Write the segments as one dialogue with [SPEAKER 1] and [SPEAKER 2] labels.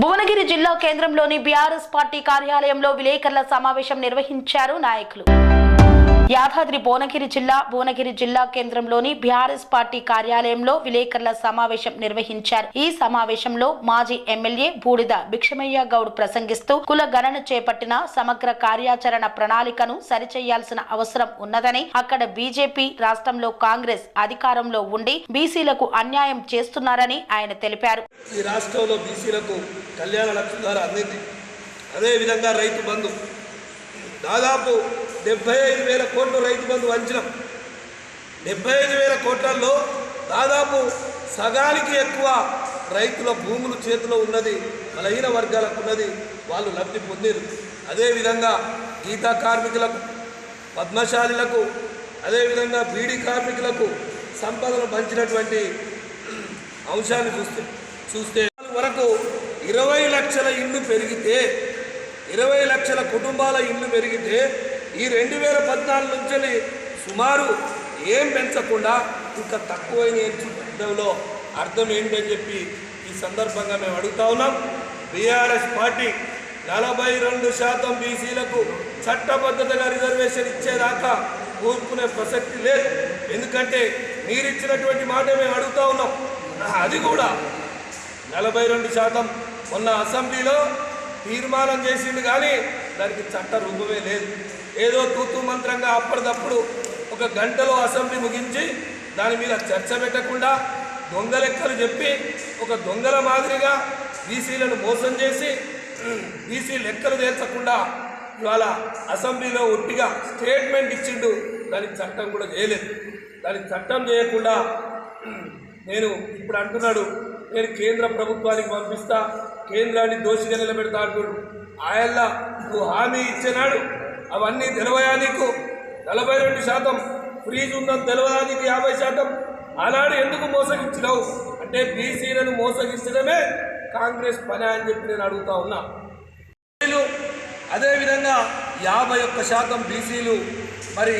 [SPEAKER 1] భువనగిరి జిల్లా కేంద్రంలోని BRS party కార్యాలయంలో విలేకరుల సమావేశం నిర్వహించారు నాయకులు. యాదాద్రి భువనగిరి జిల్లా భువనగిరి జిల్లా కేంద్రంలోని బీఆర్ఎస్ పార్టీ కార్యాలయంలో విలేకరుల సమావేశం నిర్వహించారు. ఈ సమావేశంలో మాజీ ఎమ్మెల్యే బూడిద భిక్షమయ్య గౌడ్ ప్రసంగిస్తూ కుల గణన చేపట్టిన సమగ్ర కార్యాచరణ ప్రణాళికను సరిచేయాల్సిన అవసరం ఉన్నదని అక్కడ బీజేపీ రాష్ట్రంలో కాంగ్రెస్ అధికారంలో ఉండి బీసీలకు అన్యాయం చేస్తున్నారని ఆయన తెలిపారు.
[SPEAKER 2] ఈ రాష్ట్రంలో బీసీలకు కళ్యాణ లక్ష్యం ద్వారా అందింది. అదేవిధంగా రైతు బంధు. దాదాపు డెబ్బై ఐదు వేల కోట్లు రైతు బంధు వంచడం డెబ్బై ఐదు వేల కోట్లలో దాదాపు సగానికి ఎక్కువ రైతుల భూములు చేతిలో ఉన్నది బలహీన వర్గాలకు ఉన్నది వాళ్ళు లబ్ధి పొందిరు. అదేవిధంగా గీతా కార్మికులకు పద్మశాలిలకు అదేవిధంగా బీడీ కార్మికులకు సంపదను పంచినటువంటి అంశాన్ని చూస్తే చూస్తే వరకు ఇరవై లక్షల ఇల్లు పెరిగితే ఇరవై లక్షల కుటుంబాల ఇల్లు పెరిగితే ఈ రెండు వేల పద్నాలుగు నుంచి సుమారు ఏం పెంచకుండా ఇంకా తక్కువైన ఎంచుకోవడంలో అర్థం ఏంటని చెప్పి ఈ సందర్భంగా మేము అడుగుతా ఉన్నాం. బీఆర్ఎస్ పార్టీ నలభై రెండు శాతం బీసీలకు చట్టబద్ధతగా రిజర్వేషన్ ఇచ్చేదాకా ఊరుకునే ప్రసక్తి లేదు. ఎందుకంటే మీరు ఇచ్చినటువంటి మాట మేము అడుగుతా ఉన్నాం. అది కూడా నలభై రెండు శాతం మొన్న అసెంబ్లీలో తీర్మానం చేసింది కానీ దానికి చట్ట రూపమే లేదు. ఏదో తూతూ మంత్రంగా అప్పటిదప్పుడు ఒక గంటలో అసెంబ్లీ ముగించి దాని మీద చర్చ పెట్టకుండా దొంగ లెక్కలు చెప్పి ఒక దొంగల మాదిరిగా బీసీలను మోసం చేసి బీసీ లెక్కలు తేల్చకుండా ఇవాళ అసెంబ్లీలో ఒట్టిగా స్టేట్మెంట్ ఇచ్చిండు. దానికి చట్టం కూడా చేయలేదు. దానికి చట్టం చేయకుండా నేను ఇప్పుడు అంటున్నాడు నేను కేంద్ర ప్రభుత్వానికి పంపిస్తా కేంద్రాన్ని దోషిగా నిలబెడతా అంటున్నాడు ఆయల్లా నువ్వు హామీ ఇచ్చినాడు అవన్నీ తెలవయా నీకు? నలభై రెండు శాతం ఫ్రీజ్ ఉందని తెలవదా నీకు యాభై శాతం. ఆనాడు ఎందుకు మోసగించినావు? అంటే బీసీలను మోసగించడమే కాంగ్రెస్ పని అని చెప్పి నేను అడుగుతా ఉన్నా. బీసీలు అదేవిధంగా యాభై ఒక్క శాతం బీసీలు మరి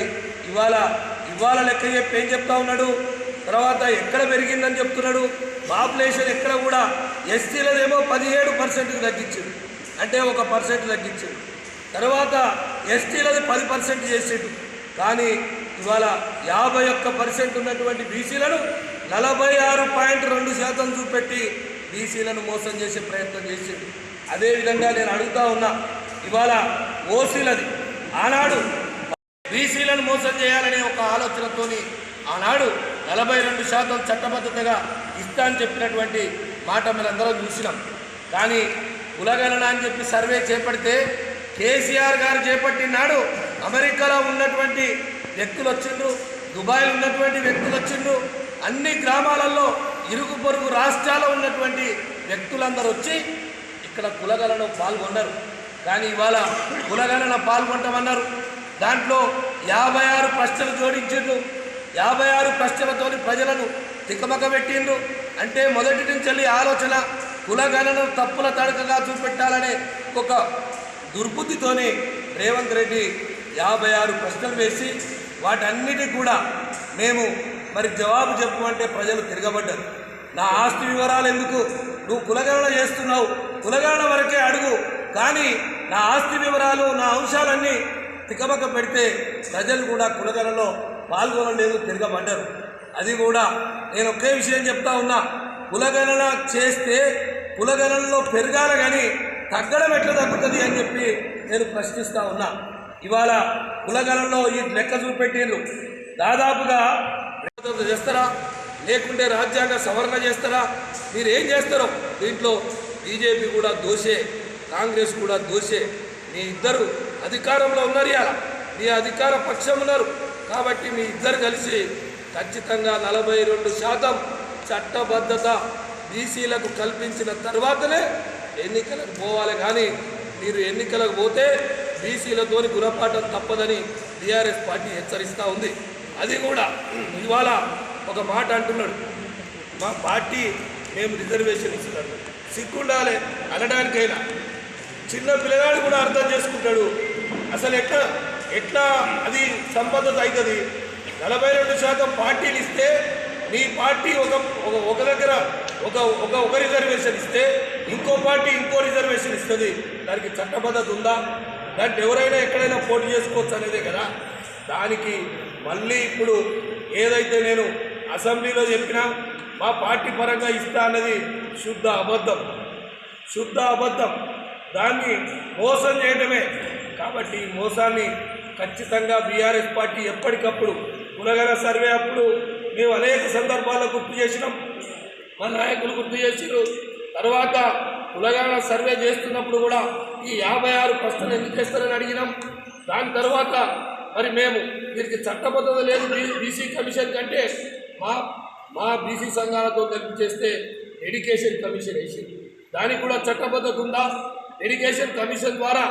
[SPEAKER 2] ఇవాళ ఇవాళ లెక్క చెప్పి ఏం చెప్తా ఉన్నాడు? తర్వాత ఎక్కడ పెరిగిందని చెప్తున్నాడు? పాపులేషన్ ఎక్కడ కూడా ఎస్సీలదేమో పదిహేడు పర్సెంట్కి తగ్గించింది. అంటే ఒక పర్సెంట్ తగ్గించింది. తర్వాత ఎస్టీలది పది పర్సెంట్ చేసేటు కానీ ఇవాళ యాభై ఒక్క పర్సెంట్ ఉన్నటువంటి బీసీలను నలభై ఆరు పాయింట్ రెండు శాతం చూపెట్టి బీసీలను మోసం చేసే ప్రయత్నం చేసిండు. అదేవిధంగా నేను అడుగుతా ఉన్నా ఇవాళ ఓసీలది ఆనాడు బీసీలను మోసం చేయాలనే ఒక ఆలోచనతోని ఆనాడు నలభై రెండు శాతం చట్టబద్ధతగా ఇస్తా అని చెప్పినటువంటి మాట మనందరం చూసినాం. కానీ కులగణన అని చెప్పి సర్వే చేపడితే కేసీఆర్ గారు చేపట్టినాడు. అమెరికాలో ఉన్నటువంటి వ్యక్తులు వచ్చిండ్రు దుబాయ్లో ఉన్నటువంటి వ్యక్తులు వచ్చిండ్రు. అన్ని గ్రామాలలో ఇరుగు పొరుగు రాష్ట్రాల్లో ఉన్నటువంటి వ్యక్తులందరూ వచ్చి ఇక్కడ కులగణన పాల్గొన్నారు. కానీ ఇవాళ కులగణన పాల్గొంటామన్నారు. దాంట్లో యాభై ఆరు ప్రశ్నలు జోడించిండ్రు. యాభై ఆరు ప్రశ్నలతోని ప్రజలను తికమక పెట్టిండ్రు. అంటే మొదటి నుంచి ఆలోచన కులగణను తప్పుల తడకగా చూపెట్టాలనే ఒక దుర్బుద్ధితోనే రేవంత్ రెడ్డి యాభై ఆరు ప్రశ్నలు వేసి వాటన్నిటికి కూడా మేము మరి జవాబు చెప్పమంటే ప్రజలు తిరగబడ్డారు. నా ఆస్తి వివరాలు ఎందుకు? నువ్వు కులగణన చేస్తున్నావు. కులగణన వరకే అడుగు. కానీ నా ఆస్తి వివరాలు నా అంశాలన్నీ తికమక పెడితే ప్రజలు కూడా కులగణలో పాల్గొనలేదు తిరగబడ్డారు. అది కూడా నేను ఒకే విషయం చెప్తా ఉన్నా. కులగణన చేస్తే కులగణనలో పెరగాల కానీ తగ్గడం ఎట్లా తగ్గుతుంది అని చెప్పి నేను ప్రశ్నిస్తూ ఉన్నా. ఇవాళ కులగణనలో ఈ లెక్క చూపెట్టిండ్రు దాదాపుగా చేస్తారా? లేకుంటే రాజ్యాంగ సవరణ చేస్తారా? మీరు ఏం చేస్తారో? దీంట్లో బీజేపీ కూడా దోషే కాంగ్రెస్ కూడా దోషే. మీ ఇద్దరు అధికారంలో ఉన్నారు ఇలా మీ అధికార పక్షం ఉన్నారు. కాబట్టి మీ ఇద్దరు కలిసి ఖచ్చితంగా నలభై రెండు శాతం చట్టబద్ధత బీసీలకు కల్పించిన తర్వాతనే ఎన్నికలకు పోవాలి. కానీ మీరు ఎన్నికలకు పోతే బీసీలతోని గుణపాఠం తప్పదని బీఆర్ఎస్ పార్టీ హెచ్చరిస్తూ ఉంది. అది కూడా ఇవాళ ఒక మాట అంటున్నాడు. మా పార్టీ మేము రిజర్వేషన్ ఇస్తున్నాడు. సిగ్గుండాలి అనడానికైనా. చిన్న పిల్లగాడు కూడా అర్థం చేసుకుంటాడు. అసలు ఎట్లా ఎట్లా అది సంబంధత అవుతుంది? నలభై రెండు శాతం పార్టీలు ఇస్తే నీ పార్టీ ఒక ఒక- ఒక దగ్గర ఒక ఒక ఒక రిజర్వేషన్ ఇస్తే ఇంకో పార్టీ ఇంకో రిజర్వేషన్ ఇస్తుంది. దానికి చట్టబద్ధత ఉందా? దాంట్లో ఎవరైనా ఎక్కడైనా పోటీ చేసుకోవచ్చు అనేదే కదా. దానికి మళ్ళీ ఇప్పుడు ఏదైతే నేను అసెంబ్లీలో చెప్పినా మా పార్టీ పరంగా ఇస్తా అన్నది శుద్ధ అబద్ధం. శుద్ధ అబద్ధం. దాన్ని మోసం చేయడమే కాబట్టి ఈ మోసాన్ని ఖచ్చితంగా బీఆర్ఎస్ పార్టీ ఎప్పటికప్పుడు కులగల సర్వే అప్పుడు మేము అనేక సందర్భాల్లో గుర్తు చేసినాం. మా నాయకులు గుర్తు చేసిరు తర్వాత కులగల సర్వే చేస్తున్నప్పుడు కూడా ఈ యాభై ఆరు ప్రశ్నలు ఎందుకు చేస్తారని అడిగినాం. దాని తర్వాత మరి మేము దీనికి చట్టబద్ధత లేదు. బీసీ కమిషన్ కంటే మా మా బీసీ సంఘాలతో కలిపి చేస్తే ఎడ్యుకేషన్ కమిషన్ వేసింది. దానికి కూడా చట్టబద్ధత ఉందా? ఎడ్యుకేషన్ కమిషన్ ద్వారా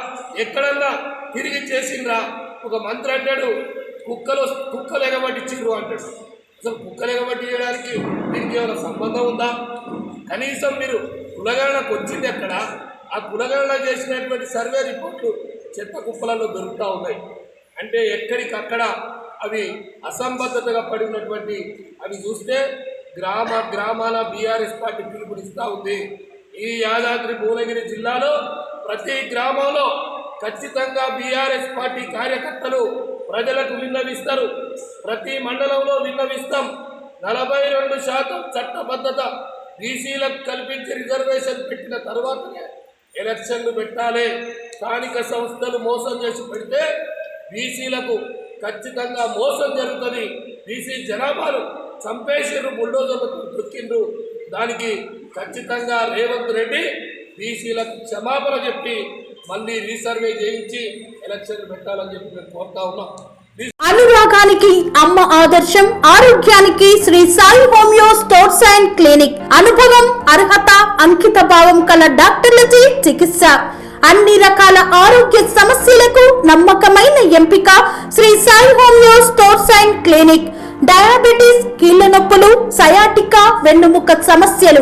[SPEAKER 2] ఎక్కడన్నా తిరిగి చేసిండ్రా? ఒక మంత్రి అంటాడు కుక్కలు కుక్కలు ఎగబట్టించిండ్రు అంటాడు. అసలు కుక్కలు ఎగబట్టి చేయడానికి దీనికి ఏమైనా సంబంధం ఉందా? కనీసం మీరు కులగణకు వచ్చింది అక్కడ ఆ కులగణన చేసినటువంటి సర్వే రిపోర్ట్లు చెత్త కుప్పలలో దొరుకుతూ ఉన్నాయి. అంటే ఎక్కడికక్కడ అవి అసంబద్ధతగా పడినటువంటి అవి చూస్తే గ్రామ గ్రామాల బీఆర్ఎస్ పార్టీ పిలుపునిస్తూ ఉంది. ఈ యాదాద్రి భువనగిరి జిల్లాలో ప్రతి గ్రామంలో ఖచ్చితంగా బీఆర్ఎస్ పార్టీ కార్యకర్తలు ప్రజలకు విన్నవిస్తారు. ప్రతి మండలంలో విన్నవిస్తాం. నలభై రెండు శాతం చట్టబద్ధత. బీసీలకు కల్పించి రిజర్వేషన్ పెట్టిన తర్వాతనే ఎలక్షన్లు పెట్టాలి. స్థానిక సంస్థలు మోసం చేసి పెడితే బీసీలకు ఖచ్చితంగా మోసం జరుగుతుంది. బీసీ జనాభాను చంపేసిర్రు బుల్డోజర్లకు దొక్కిండ్రు. దానికి ఖచ్చితంగా రేవంత్ రెడ్డి బీసీలకు క్షమాపణ చెప్పి మళ్ళీ రీసర్వే చేయించి ఎలక్షన్ పెట్టాలని చెప్పి మేము కోరుతా ఉన్నాం.
[SPEAKER 3] అనురాగానికి అమ్మ ఆదర్శం ఆరోగ్యానికి Shri Sai homeo sports and clinic. అనుభవం అర్హత అంకిత భావం కల డాక్టర్లచే చికిత్స. అన్ని రకాల ఆరోగ్య సమస్యలకు నమ్మకమైన ఎంపిక Shri Sai homeo stores and clinic. Diabetes కీళ్ళ నొప్పులు సయాటికా వెన్నుముక సమస్యలు